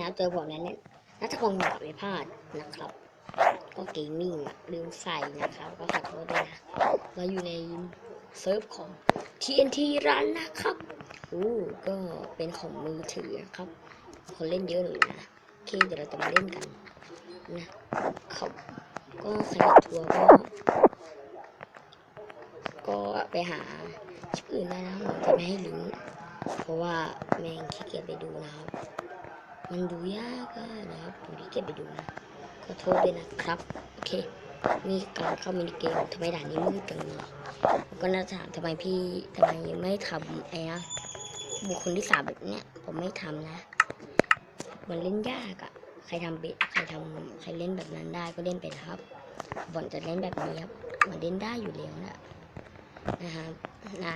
นะเจอผมแล้วเนี่ยนัทพงศ์หยาบไม่พลาดนะครับ ก็เกมมิ่งลืมใส่นะครับ ก็ขอโทษด้วยนะเราอยู่ในเซิร์ฟของ TNT รันนะครับอู้ก็เป็นของมือถือนะครับ คนเล่นเยอะเลยนะโอเคเดี๋ยวเราจะมาเล่นกันนะครับก็ใครอยากทัวร์ก็ก็ไปหาชิปอื่นได้นะผมจะไม่ให้ลิงก์เพราะว่าแม่งขี้เกียจไปดูนะครับ มันดูยากอะนะครับผมขี้เกียจไปดูนะขอโทษด้วยนะครับ โอเค นี่การเข้ามินิเกมทำไมด่านนี้มืดจังเลยผมก็น่าจะถามทำไมพี่ทำไมไม่ทำไอ้นะบุคคลที่สามแบบเนี้ยผมไม่ทำนะ มันเล่นยากอะใครทำเบใครทำใครเล่นแบบนั้นได้ก็เล่นไปนะครับบอลจะเล่นแบบนี้ครับมันเล่นได้อยู่แล้วนะนะครับนะ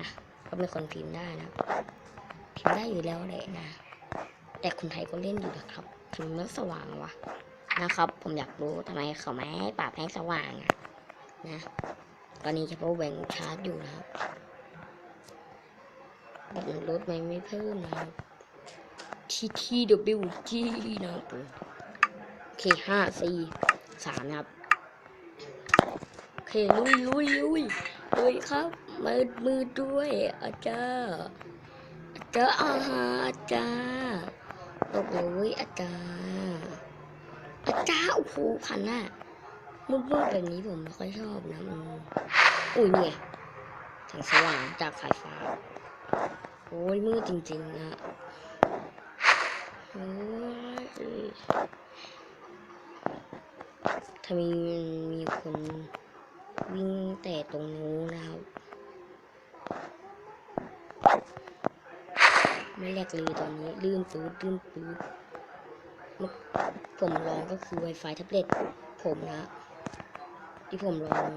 ก็เป็นคนพิมพ์ได้นะพิมพ์ได้อยู่แล้วเลยนะ แต่คนไทยก็เล่นอยู่นะครับถึงมันสว่างวะนะครับ ผมอยากรู้ทำไมเขาไม่ให้ปรับให้สว่างอะนะตอนนี้เฉพาะแหวงชาร์จอยู่นะครับแบบลดไม่ไม่เพิ่มนะครับ T T W G นะครับโอเคห้าสี่สามนะครับโอเคลุยลุยลุยลุยครับมือมือด้วยอาจารย์อาจารย์อาหารอาจารย์โอ้โหอาจารย์อาจารย์โอ้โหพันน่ะมืดๆแบบนี้ผมไม่ค่อยชอบนะมันอุ้ยเนี่ยแสงสว่างจากสายฟ้า โอ้ยมืดจริงๆนะโอ้ยถ้ามีมีคนวิ่งแต่ตรงนู้นนะครับ ไม่แลกเลยตอนนี้ลื่นปื๊ดลื่นปื๊ดผมลองก็คือ Wi-Fi แท็บเล็ตผมนะ ที่ผมลอง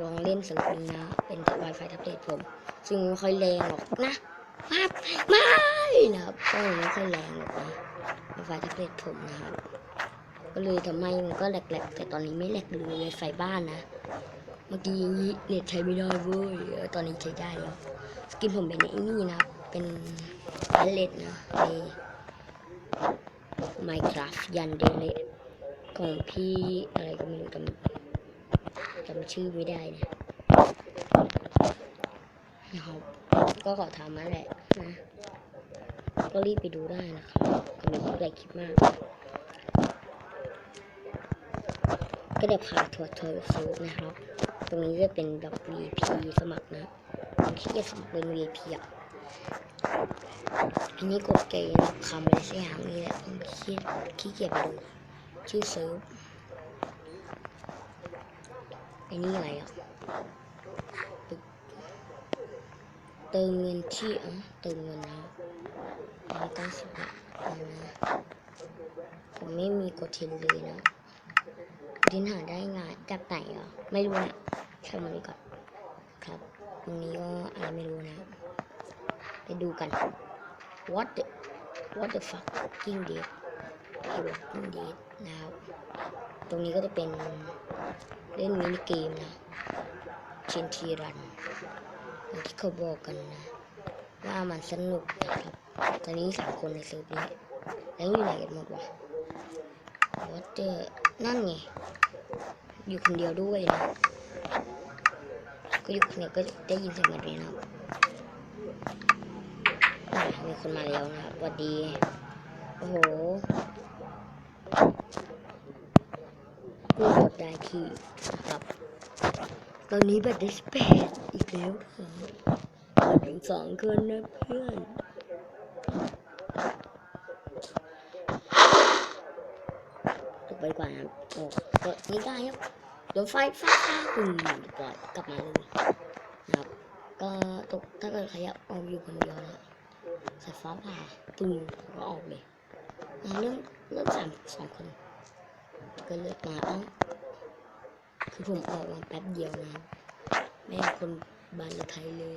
ลองเล่นสิร์ฟนี้นะ เป็น Wi-Fi แท็บเล็ตผม ซึ่งไม่ค่อยแรงหรอกนะมาไม่นะครับก็ไม่ค่อยแรงหรอกนะไฟแท็บเล็ตผมนะครับก็เลยทำให้มันก็แหลกๆ แต่ตอนนี้ไม่แหลกเลยไฟบ้านนะ เมื่อกี้เน็ตใช้ไม่ได้เว้ยตอนนี้ใช้ได้แล้ว สกินผมเป็นไอ้นี่นะครับ เป็นแพลเลตนะใน Minecraft ยันเดเลตของพี่อะไรก็ไม่รู้จำจำชื่อไม่ได้นะนะครับก็ขอทำนั่นแหละนะก็รีบไปดูได้นะครับก็ม่ต้องใหญ่คลิปมาก ก็เดี๋ยวพาทัวร์ทัวร์ซื้อนะครับ ตรงนี้จะเป็นแบบ VIP สมัครนะผมขี้เกียจสมัครเป็น VIP อะ อันนี้กดเกย์คำอะไรสักอย่างนี่แหละผมขี้เกียจขี้เกียจไปดูชื่อเซิร์ฟอ้นี่อะไรอะเติมเงินที่อะเติมเงินนะอันนี้เก้าสิบบาทนะผมไม่มีกดเทนเลยนะดินหาได้ง่ายจากไหนอะไม่รู้นะช่างมันก่อนครับตรงนี้ก็อะไรไม่รู้นะ ไปดูกัน what the what the fucking dead king dead นะครับ ตรงนี้ก็จะเป็นเล่นมินิเกมนะเชนทีรันที่เขาบอกกันนะ ว่ามันสนุกนะครับ ตอนนี้สามคนในเซิร์ฟนี้แล้วอยู่ไหนกันหมดวะวอเตอร์นั่นไง อยู่คนเดียวด้วยนะ ก็อยู่คนเดียวก็ได้ยินเสียงแบบนี้นะครับอะ มีคนมาแล้วนะครับสวัสดี โอ้โหกูกดได้ที่ครับ ตอนนี้แบตได้สิบแปดอีกแล้วค่ะถึงสองคนนะเพื่อนตกไปกว่านะโอ้ก็นี่ได้ครับโดนไฟฟ้าอืมปล่อยกลับมาเลยนะครับ ก็ตกถ้าเกิดใครอยากออกอยู่คนเดียวนะ สายฟ้าผ่าตึงก็ออกเลยเริ่มเริ่มสามสองคนก็เลือกมาเอ้าคือผมออกมาแป๊บเดียวนะครับแม่คนบานไทยเลย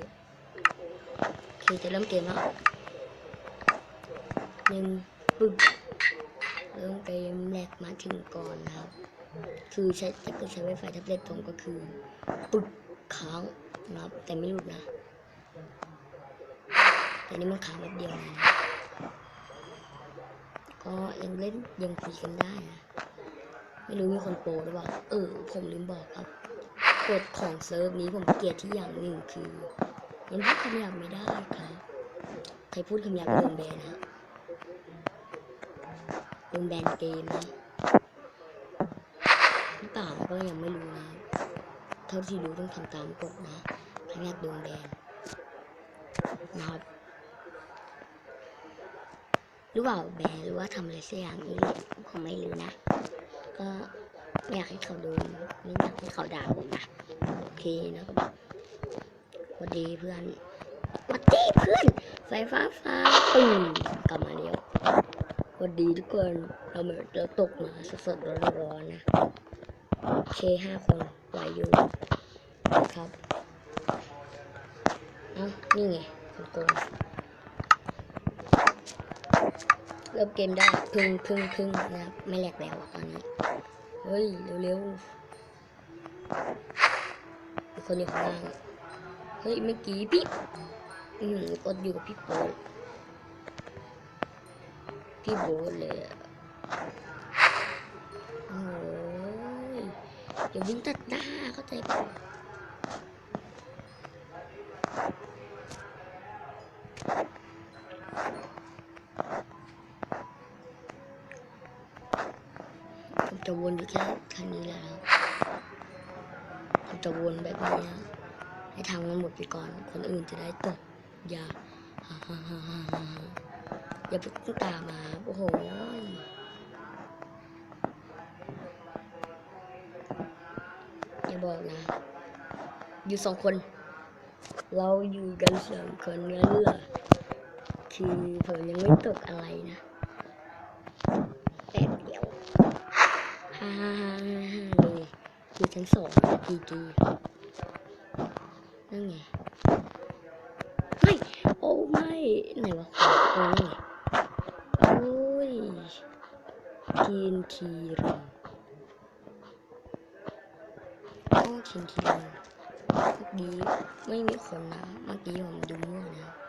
โอเคจะเริ่มเกมแล้วหนึ่งปึ๊บเริ่มเกมแรกมาถึงก่อนนะครับ คือใช้ถ้าเกิดใช้ไวไฟแท็บเล็ตผมก็คือปึ๊บค้างนะครับแต่ไม่หลุดนะ แต่นี่มันค้างแป๊บเดียวนะก็ยังเล่นยังคุยกันได้นะไม่รู้มีคนโปรหรือเปล่า เออ ผมลืมบอกครับกฎของเซิร์ฟนี้ผมเกลียดที่อย่างหนึ่งคือยังพูดคำหยาบไม่ได้ครับใครพูดคำหยาบโดนแบนนะโดนแบนเกมนะหรือเปล่าก็ยังไม่รู้นะเท่าที่รู้ต้องทำตามกฎนะถ้าอยากโดนแบนนะครับ หรือเปล่าแบหรือว่าทำอะไรสักอย่างนี่แหละผมไม่รู้นะ ก็ไม่อยากให้เขาโดนไม่อยากให้เขาด่าผมนะโอเคนะครับสวัสดีเพื่อนสวัสดีเพื่อน ไฟฟ้าฟ้าตึงกลับมาแล้วสวัสดีทุกคนเราเหมือนเราตกมาสดๆร้อนๆนะโอเคห้าคนไหวอยู่ครับ เอ้านี่ไงคนโกง เริ่มเกมได้พึ่งพึ่งพึ่งนะครับ ไม่แหลกแล้วตอนนี้ เฮ้ย เร็วๆมีคนอยู่ข้างล่างเฮ้ย เมื่อกี้พี่อืมกดอยู่กับพี่โบ๊ทพี่โบ๊ทเลยโอ้ยอย่าวิ่งตัดหน้าเข้าใจปะ จะวนอยู่แค่แค่นี้แหละครับผมจะวนแบบนี้นะให้ทำกันหมดไปก่อน คนอื่นจะได้ตกอย่าฮ่าฮ่าฮ่าฮ่าอย่าเพิ่งตามมาโอ้โหอย่าบอกนะ อยู่สองคน เราอยู่กันสองคนงั้นเหรอคือผมยังไม่ตกอะไรนะแป๊ บเดียวฮ่าฮ่าฮ่าฮ่าเลยอยู่ชั้นสองจีจีนั่นไงไม่โอ้ไม่ไหนวะโอ้ยโอ้ยทีนทีรังโอ้ทีนทีรังเมื่อกี้ไม่มีคนนะเมื่อกี้ผมดูมั่วนะ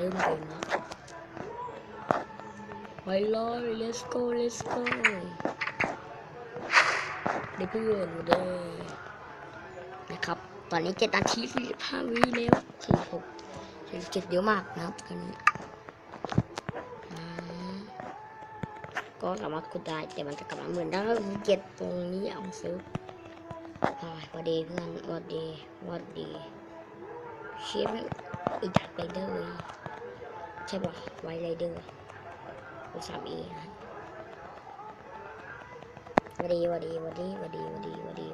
เริ่มเกมแล้วไปเลย let's go let's go เดี๋ยวเพื่อนมาเด้นะครับ ตอนนี้เจ็ดนาทีสี่ห้าวิแล้วสี่หกสี่เจ็ดเยอะมากนะครับตอนนี้ก็สามารถกดได้แต่มันจะกลับมาเหมือนถ้าเราเจ็ดตรงนี้เอาซื้อวัสดีเพื่อนวัสดีวัสดีเชฟอีดักไปเลย ใช่ป่ะไวไรเดอร์อุสามอีนะวดีวันดีวันดีวันดีวันดีวันดี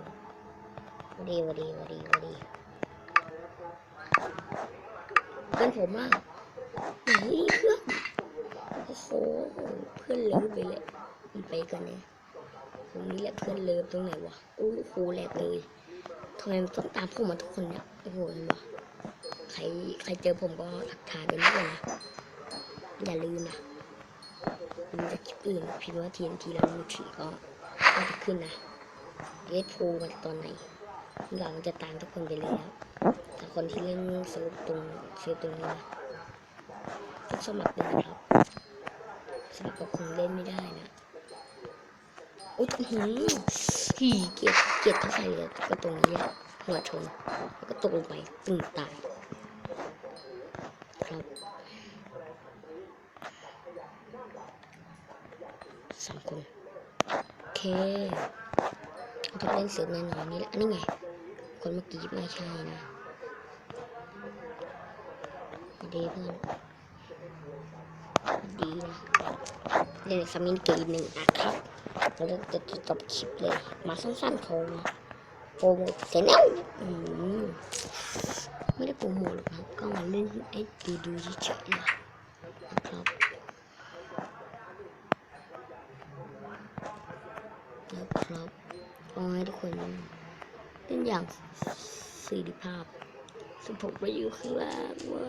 วันดีวันดีวันดีวันดีเพื่อนผมอะไหนเพื่อนโอ้โหเพื่อนเลิฟไปเลยมันไปกันเนี่ยผมนี่แหละเพื่อนเลิฟตรงไหนวะโอ้โหแหลกเลยทำไมต้องตามผมมาทุกคนเนี่ยโอ้โหเห็นปะใครใครเจอผมก็ทักทายกันด้วยนะ อย่าลืมนะลืมจากคลิปอื่นพิมพ์ว่าทีนทีแล้วมือถือก็ก็จะขึ้นนะเอสโฟมันตอนไหนหลังจะตามทุกคนไปเลยครับแต่คนที่เล่นเซิร์ฟตรงเซิร์ฟตรงนี้นะต้องสมัครเป็นะครับสมัครก็คงเล่นไม่ได้นะอุ๊ยหือหีเกียดเกียดเท่าไหร่เลยก็ตรงนี้แหละหัวชนแล้วก็ตกลงไปตึงตายครับ สามคนโอเคต้องเล่นเสือแน่นอนนี่แหละนนี้ไง คนเมื่อกี้ไม่ใช่นะดีเพื่อนดีนะเล่นสมินเกมหนึ่งอะครับแล้วจะจะจบคลิปเลย มาสั้นๆเขาโปรโมทเสร็จแล้วอืมไม่ได้โปรโมทหรอกครับก็มาเล่นให้ดูดูเฉยๆนะนะครับ นะครับขอให้ทุกคนเล่นอย่างสีดิภาพสมผมไปอยู่ข้างล่างไว้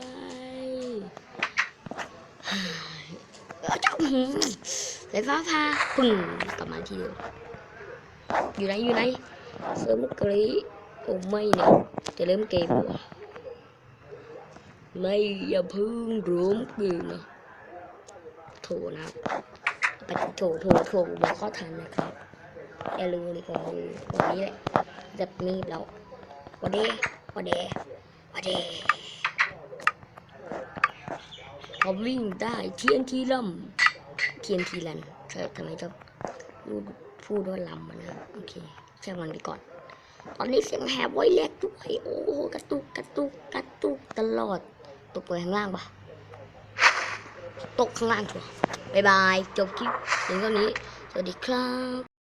เจ้าหืมไฟฟ้าพาปึ้งกลับมาทีเดียวอยู่ไหนอยู่ไหนเสริมกรีโอ้ไม่เนะจะเริ่มเกมว่ะไม่อย่าพึ่งรวมเกมนะโถนะครับไปโถโถโถมาข้อทันนะครับ อย่าลืมดีกว่าวันนี้แหละ จะมีดแล้ววันเดวันเดวันเดเขาวิ่งได้เทียนทีลำเทียนทีลันเธอทำไมจะพูดพูดว่าลำนะโอเคใช่มันไปก่อน ตอนนี้เสียงแหบไว้เล็กด้วยโอ้โหกระตุกกระตุกกระตุกตลอดตกไปข้างล่างปะตกข้างล่างชัวร์บายบาย จบคลิปถึงเท่านี้ สวัสดีครับ